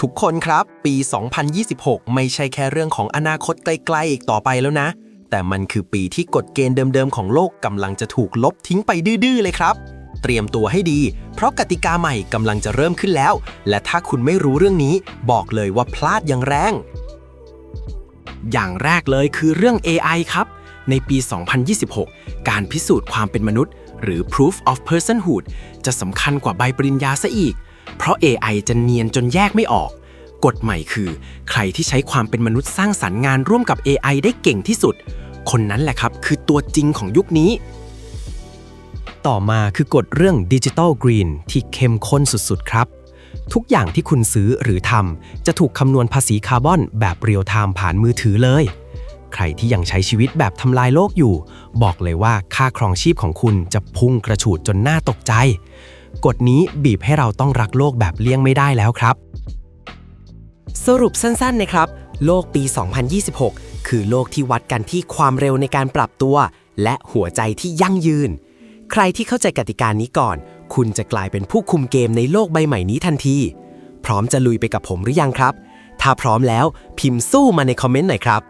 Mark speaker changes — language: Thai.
Speaker 1: ทุกคนครับ ปี 2026 ไม่ใช่แค่เรื่องของอนาคตไกลๆอีกต่อไปแล้วนะ แต่มันคือปีที่กฎเกณฑ์เดิมๆของโลกกำลังจะถูกลบทิ้งไปดื้อๆเลยครับ เตรียมตัวให้ดี เพราะกติกาใหม่กำลังจะเริ่มขึ้นแล้ว และถ้าคุณไม่รู้เรื่องนี้ บอกเลยว่าพลาดอย่างแรง
Speaker 2: อย่างแรกเลยคือเรื่อง AI ครับ ในปี 2026 การพิสูจน์ความเป็นมนุษย์ หรือ proof of personhood จะสำคัญกว่าใบปริญญาซะอีกเพราะ AI จะเนียนจนแยกไม่ออก กฎใหม่คือ ใครที่ใช้ความเป็นมนุษย์สร้างสรรค์งานร่วมกับ AI ได้เก่งที่สุด คนนั้นแหละครับคือตัวจริงของยุคนี้
Speaker 3: ต่อมาคือกฎเรื่อง Digital Green ที่เข้มข้นสุดๆครับ ทุกอย่างที่คุณซื้อหรือทำจะถูกคำนวณภาษีคาร์บอนแบบเรียลไทม์ผ่านมือถือเลยใครที่ยังใช้ชีวิตแบบทำลายโลกอยู่ บอกเลยว่าค่าครองชีพของคุณจะพุ่งกระฉูดจนน่าตกใจ กฎนี้บีบให้เราต้องรักโลกแบบเลี่ยงไม่ได้แล้วครับ
Speaker 4: สรุปสั้นๆนะครับ โลกปี 2026 คือโลกที่วัดกันที่ความเร็วในการปรับตัว และหัวใจที่ยั่งยืน ใครที่เข้าใจกติกานี้ก่อน คุณจะกลายเป็นผู้คุมเกมในโลกใบใหม่นี้ทันที พร้อมจะลุยไปกับผมหรือยังครับ ถ้าพร้อมแล้วพิมพ์สู้มาในคอมเมนต์หน่อยครับ